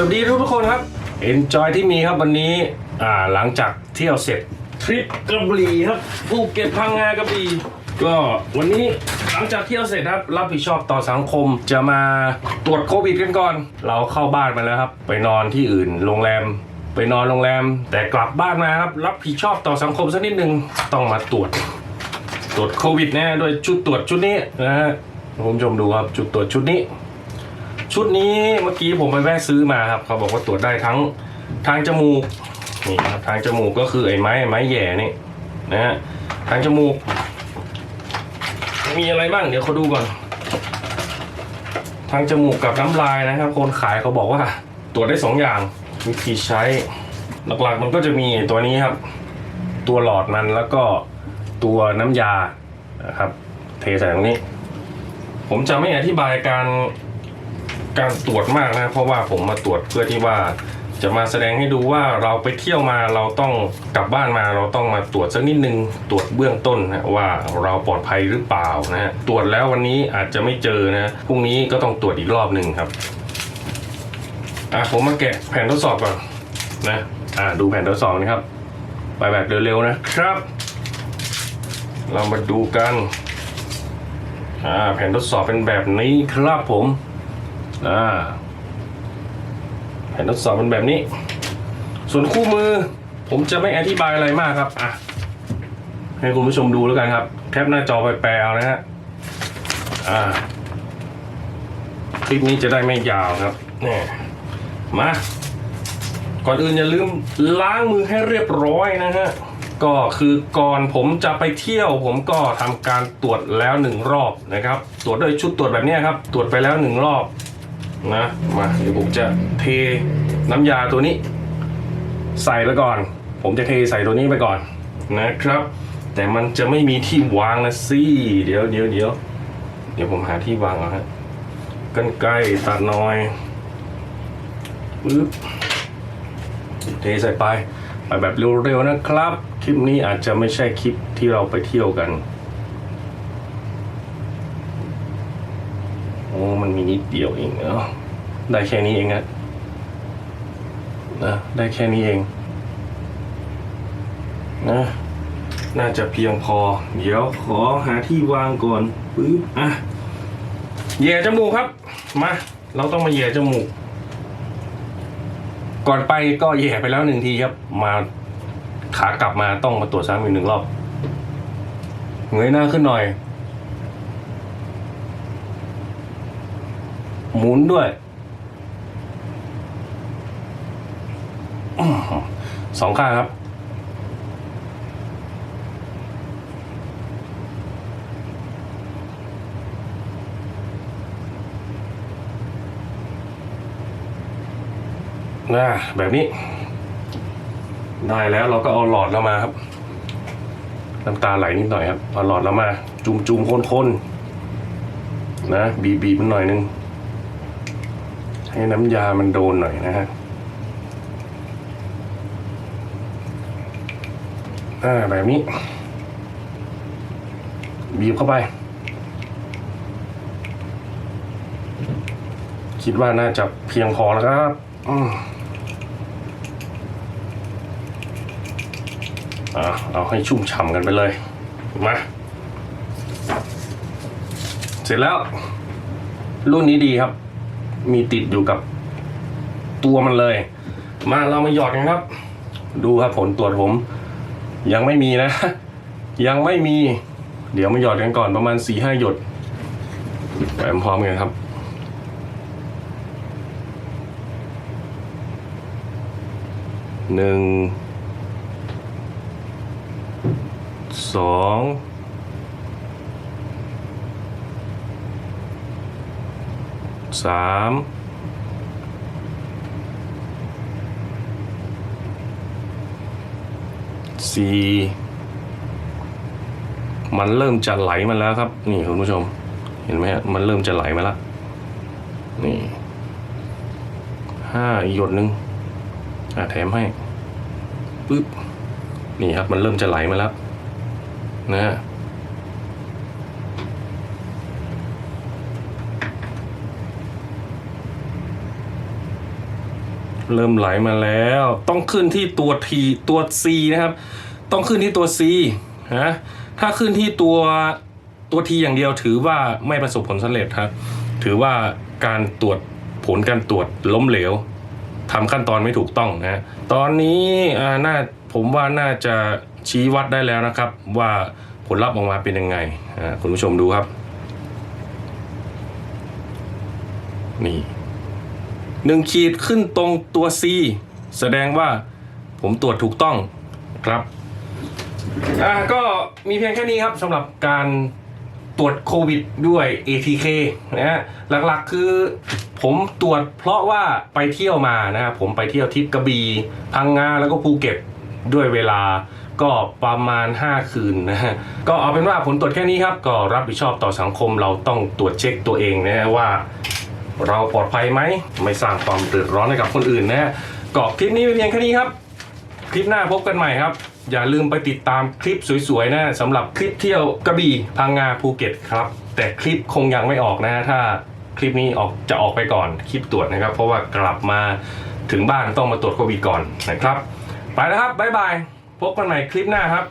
สวัสดีทุกคนครับ Enjoy ที่มีครับวันนี้อ่าหลังจากเที่ยวเสร็จทริปกระบี่ครับภูเก็ตพังงากระบี่ก็วันนี้หลังจากเที่ยวเสร็จครับ รับผิดชอบต่อสังคมจะมาตรวจโควิดกันก่อน เราเข้าบ้านมาแล้วครับ ไปนอนที่อื่นโรงแรม ไปนอนโรงแรม แต่กลับบ้านมาครับ รับผิดชอบต่อสังคมสักนิดนึงต้องมาตรวจ ตรวจโควิดนะด้วยชุดตรวจชุดนี้นะฮะคุณผู้ชมดูครับจุดตรวจชุดนี้ ชุดนี้เมื่อกี้ผมไปแวะซื้อมาครับ เขาบอกว่าตรวจได้ทั้งทางจมูกนี่ครับทางจมูกก็คือไอ้ไม้ไม้แหย่นี่นะฮะทางจมูก มีอะไรบ้างเดี๋ยวเขาดูก่อน ทางจมูกกับน้ำลายนะครับ คนขายเขาบอกว่าตรวจได้สองอย่างวิธีใช้หลักๆมันก็จะมีตัวนี้ครับ ตัวหลอดมันแล้วก็ตัวน้ำยานะครับ เทใส่ตรงนี้ ผมจะไม่อธิบายการ การตรวจมากนะ เพราะว่าผมมาตรวจเพื่อที่ว่าจะมาแสดงให้ดูว่าเราไปเที่ยวมาเราต้องกลับบ้านมาเราต้องมาตรวจสักนิดนึงตรวจเบื้องต้นนะว่าเราปลอดภัยหรือเปล่านะฮะตรวจแล้ววันนี้อาจจะไม่เจอนะพรุ่งนี้ก็ต้องตรวจอีกรอบหนึ่งครับอะผมมาแกะแผ่นทดสอบก่อนนะอะดูแผ่นทดสอบนะครับไปแบบเร็วๆนะครับ เรามาดูกันอ่าแผ่นทดสอบเป็นแบบนี้ครับผม อ่าแผ่นทดสอบเป็นแบบนี้ ส่วนคู่มือ ผมจะไม่อธิบายอะไรมากครับอะให้คุณผู้ชมดูแล้วกันครับ แคปหน้าจอไปแปลเอานะฮะอ่าคลิปนี้จะได้ไม่ยาวครับนี่มาก่อนอื่นอย่าลืมล้างมือให้เรียบร้อยนะฮะก็คือก่อนผมจะไปเที่ยว ผมก็ทำการตรวจแล้วหนึ่งรอบนะครับ ตรวจด้วยชุดตรวจแบบนี้ครับ ตรวจไปแล้วหนึ่งรอบ นะมาเดี๋ยวผมจะเทน้ำยาตัวนี้ ใส่ไปก่อน ผมจะเทใส่ตัวนี้ไปก่อนนะครับ แต่มันจะไม่มีที่วางนะสิเดี๋ยวเดี๋ยวเดี๋ยวเดี๋ยวผมหาที่วางเอาฮะกันไกลตัดหน่อยปึ๊บเทใส่ไปไปแบบเร็วๆนะครับ คลิปนี้อาจจะไม่ใช่คลิปที่เราไปเที่ยวกัน โอ้ มันมีนิดเดียวเองเนาะได้แค่นี้เองนะนะได้แค่นี้เองนะน่าจะเพียงพอ เดี๋ยวขอหาที่วางก่อนปึ๊บอะเหย่จมูกครับมาเราต้องมาเหย่จมูก ก่อนไปก็แย่ไปแล้วหนึ่งทีครับ มาขากลับมาต้องมาตรวจซ้ำอีกหนึ่งรอบเงยหน้าขึ้นหน่อย หมุนด้วยสองข้างครับนะแบบนี้ ได้แล้วเราก็เอาหลอดเรามาครับน้ำตาไหลนิดหน่อยครับเอาหลอดเรามา จุ่มจุ่มๆคนๆนะบีบีบมันหน่อยนึง ให้น้ำยามันโดนหน่อยนะฮะอ่าแบบนี้ บีบเข้าไป คิดว่าน่าจะเพียงพอแล้วครับอืมอะเอาให้ชุ่มฉ่ำกันไปเลย มา เสร็จแล้ว รุ่นนี้ดีครับ มีติดอยู่กับตัวมันเลย มาเรามาหยอดกันครับ ดูครับผลตรวจผม ยังไม่มีนะ ยังไม่มี เดี๋ยวมาหยอดกันก่อนประมาณสี่ห้าหยดไปพร้อมกันครับหนึ่งสอง สามสี่มันเริ่มจะไหลมาแล้วครับ นี่คุณผู้ชม เห็นไหมฮะมันเริ่มจะไหลมาแล้ว นี่ห้าอีกหยดหนึ่งอะแถมให้ปึ๊บนี่ครับมันเริ่มจะไหลมาแล้วนะฮะ เริ่มไหลมาแล้ว ต้องขึ้นที่ตัวทีตัว C นะครับ ต้องขึ้นที่ตัว C นะถ้าขึ้นที่ตัวตัวทีอย่างเดียวถือว่าไม่ประสบผลสำเร็จครับ ถือว่าการตรวจผลการตรวจล้มเหลวทำขั้นตอนไม่ถูกต้องนะตอนนี้น่าผมว่าน่าจะชี้วัดได้แล้วนะครับ ว่าผลลัพธ์ออกมาเป็นยังไงคุณผู้ชมดูครับ นี่ หนึ่งขีดขึ้นตรงตัว C แสดงว่าผมตรวจถูกต้องครับอ่าก็มีเพียงแค่นี้ครับสำหรับการตรวจโควิดด้วย ATK นะฮะหลักๆคือผมตรวจเพราะว่าไปเที่ยวมานะครับผมไปเที่ยวทริปกระบี่พังงาแล้วก็ภูเก็ตด้วยเวลาก็ประมาณ 5 คืนนะฮะก็เอาเป็นว่าผลตรวจแค่นี้ครับ ก็รับผิดชอบต่อสังคมเราต้องตรวจเช็คตัวเองนะฮะว่า เราปลอดภัยไหม ไม่สร้างความเดือดร้อนให้กับคนอื่นนะฮะก็คลิปนี้เป็นเพียงแค่นี้ครับ คลิปหน้าพบกันใหม่ครับ อย่าลืมไปติดตามคลิปสวยๆนะสำหรับคลิปเที่ยวกระบี่พังงาภูเก็ตครับ แต่คลิปคงยังไม่ออกนะถ้าคลิปนี้ออกจะออกไปก่อนคลิปตรวจนะครับ เพราะว่ากลับมาถึงบ้านต้องมาตรวจโควิดก่อนนะครับ ไปแล้วครับบ๊ายบายพบกันใหม่คลิปหน้าครับ